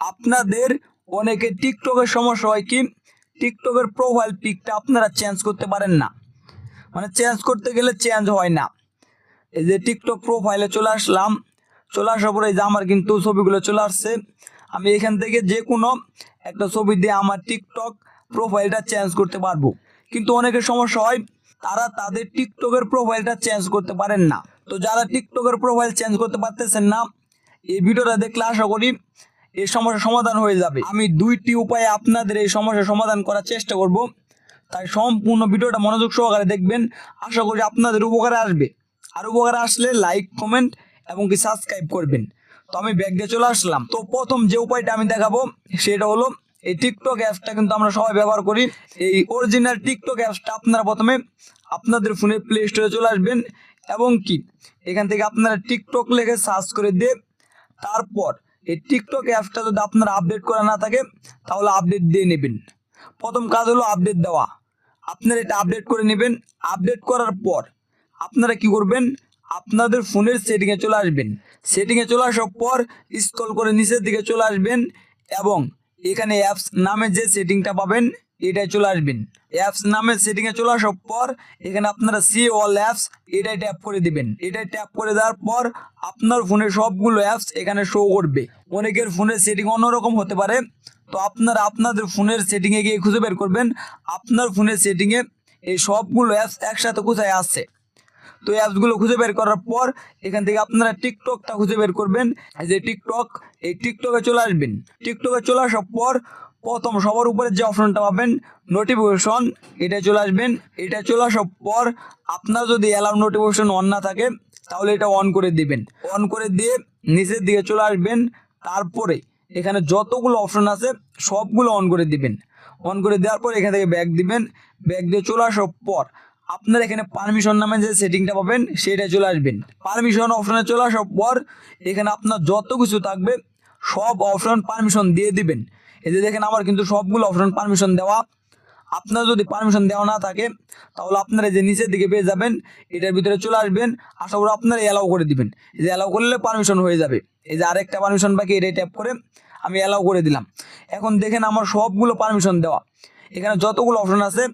আপনাদের অনেকে টিকটকের সমস্যা হয় কি? টিকটকের প্রোফাইল পিকটা আপনারা চেঞ্জ করতে পারেন না। মানে চেঞ্জ করতে গেলে চেঞ্জ হয় না। এই যে টিকটক প্রোফাইলে চলে আসলাম। চলে আসার পরে যে আমার কিন্তু ছবিগুলো চলে আসছে। আমি এখান থেকে যে কোনো একটা ছবি দিয়ে আমার টিকটক প্রোফাইলটা চেঞ্জ করতে পারব। কিন্তু অনেকের সমস্যা হয়, তারা তাদের টিকটকের প্রোফাইলটা চেঞ্জ করতে পারেন না। তো যারা টিকটকের প্রোফাইল চেঞ্জ করতে পারতেছেন না, এই ভিডিওটা দেখলে আশা করি এই সমস্যার সমাধান হয়ে যাবে। আমি দুইটি উপায়ে আপনাদের এই সমস্যার সমাধান করার চেষ্টা করব। তাই সম্পূর্ণ ভিডিওটা মনোযোগ সহকারে দেখবেন। আশা করি আপনাদের উপকারে আসবে। আর উপকারে আসলে লাইক, কমেন্ট এবং কি সাবস্ক্রাইব করবেন। তো আমি ব্যাগ দিয়ে চলে আসলাম। তো প্রথম যে উপায়টা আমি দেখাবো, সেটা হলো এই টিকটক অ্যাপসটা কিন্তু আমরা সবাই ব্যবহার করি। এই অরিজিনাল টিকটক অ্যাপসটা আপনারা প্রথমে আপনাদের ফোনে প্লে স্টোরে চলে আসবেন। এবং কি? এখান থেকে আপনারা টিকটক লিখে সার্চ করে দিয়ে তারপর এই টিকটক অ্যাপসটা যদি আপনার আপডেট করা না থাকে, তাহলে আপডেট দিয়ে নেবেন। প্রথম কাজ হলো আপডেট দেওয়া। আপনারা এটা আপডেট করে নেবেন। আপডেট করার পর আপনারা কি করবেন? আপনাদের ফোনের সেটিংয়ে চলে আসবেন। সেটিংয়ে চলে আসার পর স্ক্রল করে নিচের দিকে চলে আসবেন এবং এখানে অ্যাপস নামে যে সেটিংটা পাবেন এটাই চলে আসবেন। অ্যাপস নামে সেটিংয়ে চলে আসার পর, এখানে আপনারা সি অল অ্যাপস এটাই ট্যাপ করে দিবেন। এটাই ট্যাপ করে দেওয়ার পর, আপনার ফোনে সবগুলো অ্যাপস এখানে শো করবে। অনেকের ফোনের সেটিং অন্যরকম হতে পারে। তো আপনারা আপনাদের ফোনের সেটিংয়ে গিয়ে খুঁজে বের করবেন। আপনার ফোনের সেটিংয়ে এই সবগুলো অ্যাপস একসাথে কোথায় আসছে তো অ্যাপসগুলো খুঁজে বের করার পর, এখান থেকে আপনারা টিকটকটা খুঁজে বের করবেন। যে টিকটক এই টিকটকে চলে আসবেন। টিকটকে চলে আসার পর প্রথম সবার উপরে যে অপশনটা পাবেন নোটিফিকেশন এটা চলে আসবেন। এটা চলে আসার পর আপনার যদি অ্যালার্ম নোটিফিকেশন অন না থাকে, তাহলে এটা অন করে দিবেন। অন করে দিয়ে নিচের দিকে চলে আসবেন। তারপরে এখানে যতগুলো অপশন আছে, সবগুলো অন করে দিবেন। অন করে দেওয়ার পর এখান থেকে ব্যাগ দিবেন। ব্যাগ দিয়ে চলে আসার পর আপনার এখানে পারমিশন নামে যে সেটিংটা পাবেন, সেটা চলে আসবেন। পারমিশন অপশনে চলে আসার পর এখানে আপনার যত কিছু থাকবে, সব অপশন পারমিশন দিয়ে দিবেন। এই যে দেখেন, আমার কিন্তু সবগুলো অপশন পারমিশন দেওয়া। আপনার যদি পারমিশন দেওয়া না থাকে, তাহলে আপনারা যে নিচের দিকে পেয়ে যাবেন, এটার ভিতরে চলে আসবেন। আশা করি আপনারা অ্যালাউ করে দিবেন। এই যে অ্যালাউ করলে পারমিশন হয়ে যাবে। এই যে আরেকটা পারমিশন বাকি, এটাই ট্যাপ করে আমি অ্যালাউ করে দিলাম। এখন দেখেন, আমার সবগুলো পারমিশন দেওয়া। এখানে যতগুলো অপশন আছে,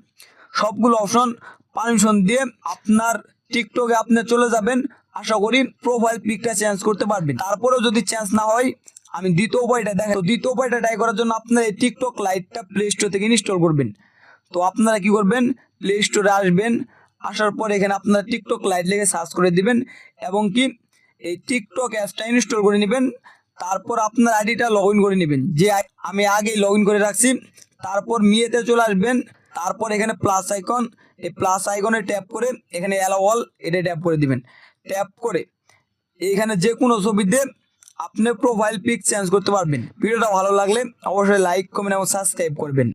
সবগুলো অপশন পারমিশন দিয়ে আপনার টিকটকে আপনি চলে যাবেন। আশা করি প্রোফাইল পিকটা চেঞ্জ করতে পারবেন। তারপরেও যদি চেঞ্জ না হয় আমি দ্বিতীয় উপায়টা দেখাই তো দ্বিতীয় উপায়টা ট্রাই করার জন্য আপনারা এই টিকটক লাইটটা প্লে স্টোর থেকে ইনস্টল করবেন। তো আপনারা কি করবেন? প্লে স্টোরে আসবেন, আসার পর এখানে আপনারা টিকটক লাইট লিখে সার্চ করে দিবেন এবং কি এই টিকটক অ্যাপসটা ইনস্টল করে নেবেন, তারপর আপনার আইডিটা লগ করে নেবেন। যে আমি আগেই লগ করে রাখছি, তারপর মিয়েতে চলে আসবেন, তারপর এখানে প্লাস আইকন এই প্লাস আইকনে ট্যাপ করে এখানে অ্যালাউ অল এটা ট্যাপ করে দিবেন। ট্যাপ করে এইখানে যে কোনো ছবি দিয়ে আপনি প্রোফাইল পিক চেঞ্জ করতে পারবেন। ভিডিওটা ভালো লাগলে অবশ্যই লাইক কমেন্ট এবং সাবস্ক্রাইব করবেন।